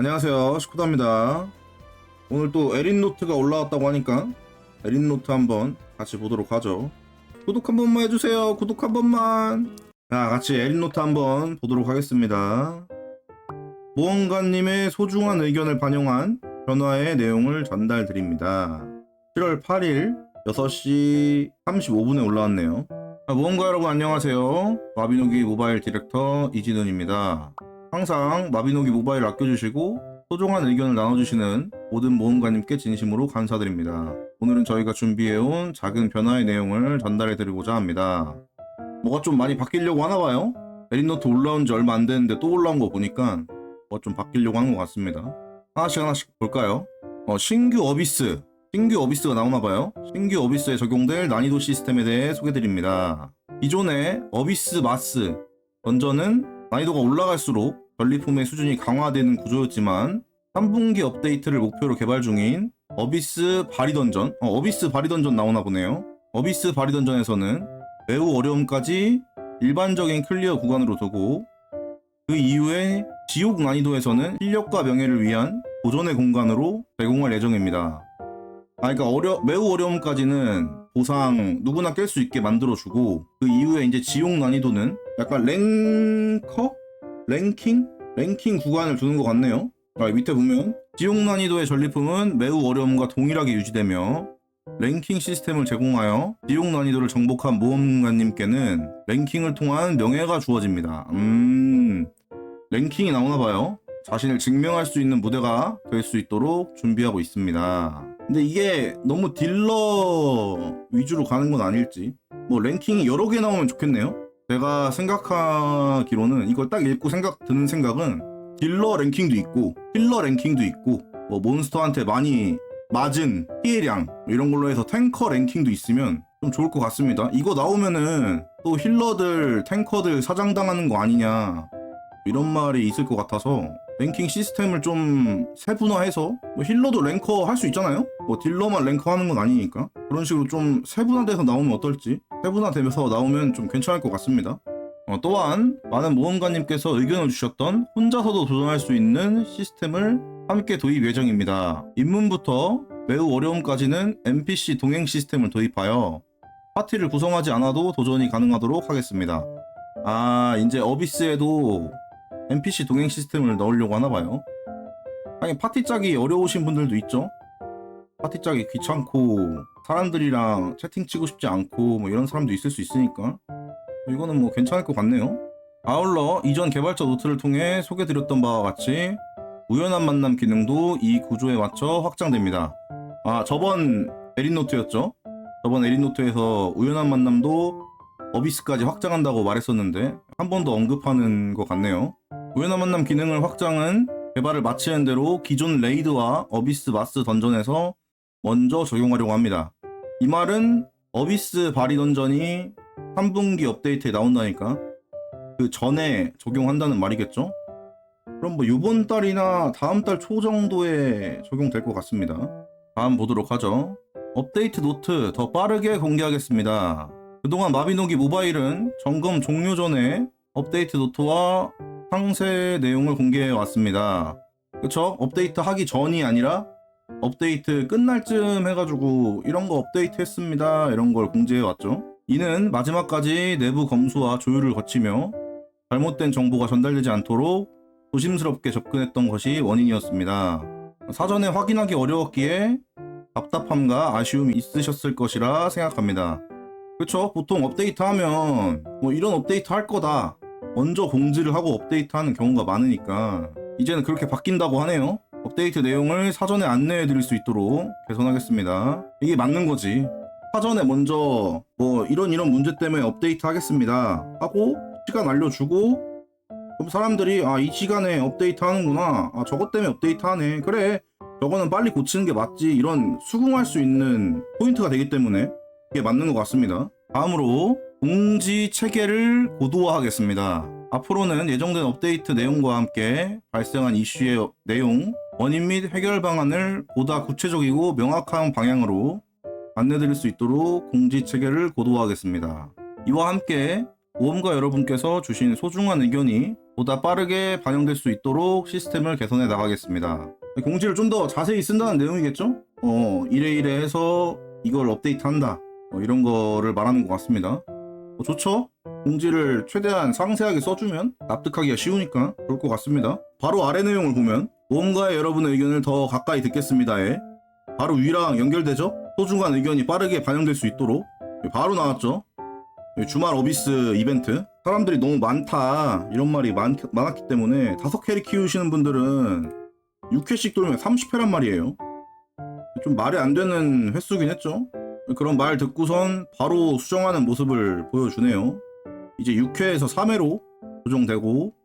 안녕하세요. 슈쿠다입니다. 오늘 또 에린노트가 올라왔다고 하니까 에린노트 한번 같이 보도록 하죠. 구독 한 번만 해주세요. 구독 한 번만. 자 같이 에린노트 한번 보도록 하겠습니다. 모험가님의 소중한 의견을 반영한 변화의 내용을 전달 드립니다. 7월 8일 6시 35분에 올라왔네요. 자, 모험가 여러분 안녕하세요. 마비노기 모바일 디렉터 이진훈입니다 항상 마비노기 모바일 아껴주시고 소중한 의견을 나눠주시는 모든 모험가님께 진심으로 감사드립니다. 오늘은 저희가 준비해온 작은 변화의 내용을 전달해드리고자 합니다. 뭐가 좀 많이 바뀌려고 하나봐요? 에린노트 올라온 지 얼마 안 됐는데 또 올라온 거 보니까 뭐가 좀 바뀌려고 하는 것 같습니다. 하나씩 하나씩 볼까요? 어, 신규 어비스 신규 어비스가 나오나봐요. 신규 어비스에 적용될 난이도 시스템에 대해 소개드립니다. 기존의 어비스 마스 던전은 난이도가 올라갈수록 전리품의 수준이 강화되는 구조였지만 3분기 업데이트를 목표로 개발 중인 어비스 바리 던전, 어, 비스 바리 던전 나오나 보네요. 어비스 바리 던전에서는 매우 어려움까지 일반적인 클리어 구간으로 두고 그 이후에 지옥 난이도에서는 실력과 명예를 위한 도전의 공간으로 제공할 예정입니다. 아, 그러니까 어려 매우 어려움까지는 보상 누구나 깰 수 있게 만들어주고 그 이후에 이제 지옥 난이도는 약간 랭커? 랭킹? 랭킹 구간을 두는 것 같네요. 아, 밑에 보면 지옥 난이도의 전리품은 매우 어려움과 동일하게 유지되며 랭킹 시스템을 제공하여 지옥 난이도를 정복한 모험가님께는 랭킹을 통한 명예가 주어집니다. 음, 랭킹이 나오나 봐요. 자신을 증명할 수 있는 무대가 될 수 있도록 준비하고 있습니다. 근데 이게 너무 딜러 위주로 가는 건 아닐지. 뭐 랭킹이 여러 개 나오면 좋겠네요. 제가 생각하기로는 이걸 딱 읽고 생각 드는 생각은 딜러 랭킹도 있고 힐러 랭킹도 있고 뭐 몬스터한테 많이 맞은 피해량 이런 걸로 해서 탱커 랭킹도 있으면 좀 좋을 것 같습니다. 이거 나오면은 또 힐러들 탱커들 사장당하는 거 아니냐 이런 말이 있을 것 같아서 랭킹 시스템을 좀 세분화해서 뭐 힐러도 랭커 할 수 있잖아요. 뭐 딜러만 랭커 하는 건 아니니까 그런 식으로 좀 세분화돼서 나오면 어떨지 세분화되면서 나오면 좀 괜찮을 것 같습니다. 어, 또한 많은 모험가님께서 의견을 주셨던 혼자서도 도전할 수 있는 시스템을 함께 도입 예정입니다. 입문부터 매우 어려움까지는 NPC 동행 시스템을 도입하여 파티를 구성하지 않아도 도전이 가능하도록 하겠습니다. 아, 이제 어비스에도 NPC 동행 시스템을 넣으려고 하나 봐요. 하긴 파티 짜기 어려우신 분들도 있죠. 파티 짜기 귀찮고 사람들이랑 채팅 치고 싶지 않고 뭐 이런 사람도 있을 수 있으니까 이거는 뭐 괜찮을 것 같네요. 아울러 이전 개발자 노트를 통해 소개드렸던 바와 같이 우연한 만남 기능도 이 구조에 맞춰 확장됩니다. 아 저번 에린노트였죠? 저번 에린노트에서 우연한 만남도 어비스까지 확장한다고 말했었는데 한 번 더 언급하는 것 같네요. 우연한 만남 기능을 확장은 개발을 마치는 대로 기존 레이드와 어비스 마스 던전에서 먼저 적용하려고 합니다. 이 말은 어비스 바리 던전이 3분기 업데이트에 나온다니까 그 전에 적용한다는 말이겠죠? 그럼 뭐 이번 달이나 다음 달 초 정도에 적용될 것 같습니다. 다음 보도록 하죠. 업데이트 노트 더 빠르게 공개하겠습니다. 그동안 마비노기 모바일은 점검 종료 전에 업데이트 노트와 상세 내용을 공개해 왔습니다. 그쵸? 업데이트 하기 전이 아니라 업데이트 끝날 쯤 해가지고 이런 거 업데이트 했습니다. 이런 걸 공지해 왔죠. 이는 마지막까지 내부 검수와 조율을 거치며 잘못된 정보가 전달되지 않도록 조심스럽게 접근했던 것이 원인이었습니다. 사전에 확인하기 어려웠기에 답답함과 아쉬움이 있으셨을 것이라 생각합니다. 그쵸? 보통 업데이트 하면 뭐 이런 업데이트 할 거다. 먼저 공지를 하고 업데이트 하는 경우가 많으니까 이제는 그렇게 바뀐다고 하네요. 업데이트 내용을 사전에 안내해 드릴 수 있도록 개선하겠습니다. 이게 맞는 거지. 사전에 먼저 뭐 이런 이런 문제 때문에 업데이트 하겠습니다 하고 시간 알려주고 그럼 사람들이 아 이 시간에 업데이트 하는구나. 아 저것 때문에 업데이트 하네. 그래. 저거는 빨리 고치는 게 맞지. 이런 수긍할 수 있는 포인트가 되기 때문에 이게 맞는 것 같습니다. 다음으로 공지 체계를 고도화하겠습니다. 앞으로는 예정된 업데이트 내용과 함께 발생한 이슈의 내용 원인 및 해결 방안을 보다 구체적이고 명확한 방향으로 안내드릴 수 있도록 공지 체계를 고도화하겠습니다. 이와 함께 모험가 여러분께서 주신 소중한 의견이 보다 빠르게 반영될 수 있도록 시스템을 개선해 나가겠습니다. 공지를 좀 더 자세히 쓴다는 내용이겠죠? 어, 이래 이래 해서 이걸 업데이트한다. 어, 이런 거를 말하는 것 같습니다. 어, 좋죠? 공지를 최대한 상세하게 써주면 납득하기가 쉬우니까 좋을 것 같습니다. 바로 아래 내용을 보면 모험가의 여러분의 의견을 더 가까이 듣겠습니다에 바로 위랑 연결되죠? 소중한 의견이 빠르게 반영될 수 있도록. 바로 나왔죠? 주말 어비스 이벤트. 사람들이 너무 많다. 이런 말이 많, 많았기 때문에 다섯 캐리 키우시는 분들은 6회씩 돌면 30회란 말이에요. 좀 말이 안 되는 횟수긴 했죠? 그런 말 듣고선 바로 수정하는 모습을 보여주네요. 이제 6회에서 3회로 조정되고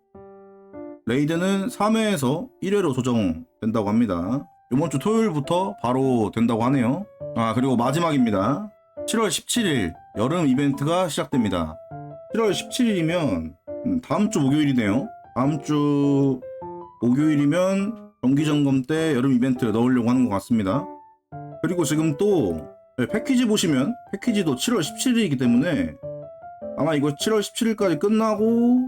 레이드는 3회에서 1회로 조정된다고 합니다 이번 주 토요일부터 바로 된다고 하네요 아 그리고 마지막입니다 7월 17일 여름 이벤트가 시작됩니다. 7월 17일이면 음, 다음 주 목요일이네요. 다음 주 목요일이면 정기 점검 때 여름 이벤트 넣으려고 하는 것 같습니다. 그리고 지금 또 네, 패키지 보시면 패키지도 7월 17일이기 때문에 아마 이거 7월 17일까지 끝나고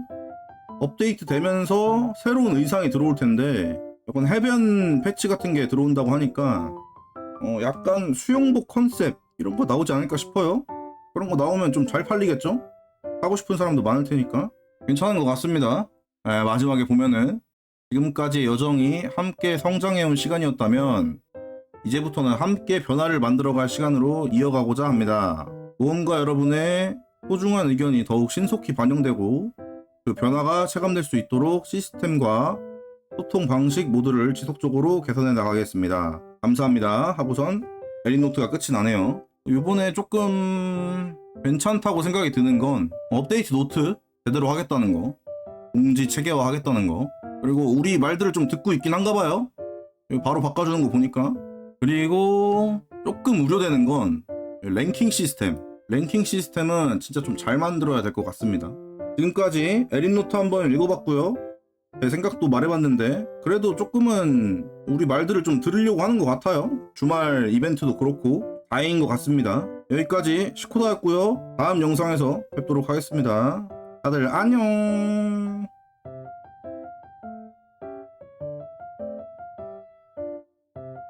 업데이트 되면서 새로운 의상이 들어올 텐데 약간 해변 패치 같은 게 들어온다고 하니까 어, 약간 수영복 컨셉 이런 거 나오지 않을까 싶어요. 그런 거 나오면 좀 잘 팔리겠죠? 하고 싶은 사람도 많을 테니까 괜찮은 것 같습니다. 에, 마지막에 보면은 지금까지 여정이 함께 성장해온 시간이었다면 이제부터는 함께 변화를 만들어갈 시간으로 이어가고자 합니다. 모험가 여러분의 소중한 의견이 더욱 신속히 반영되고 그 변화가 체감될 수 있도록 시스템과 소통 방식 모두를 지속적으로 개선해 나가겠습니다. 감사합니다. 하고선 에리노트가 끝이 나네요. 이번에 조금 괜찮다고 생각이 드는 건 업데이트 노트 제대로 하겠다는 거 공지 체계화 하겠다는 거 그리고 우리 말들을 좀 듣고 있긴 한가 봐요 바로 바꿔주는 거 보니까 그리고 조금 우려되는 건 랭킹 시스템 랭킹 시스템은 진짜 좀 잘 만들어야 될 것 같습니다 지금까지 에린노트 한번 읽어봤고요. 제 생각도 말해봤는데 그래도 조금은 우리 말들을 좀 들으려고 하는 것 같아요. 주말 이벤트도 그렇고 다행인 것 같습니다. 여기까지 시코다였고요. 다음 영상에서 뵙도록 하겠습니다. 다들 안녕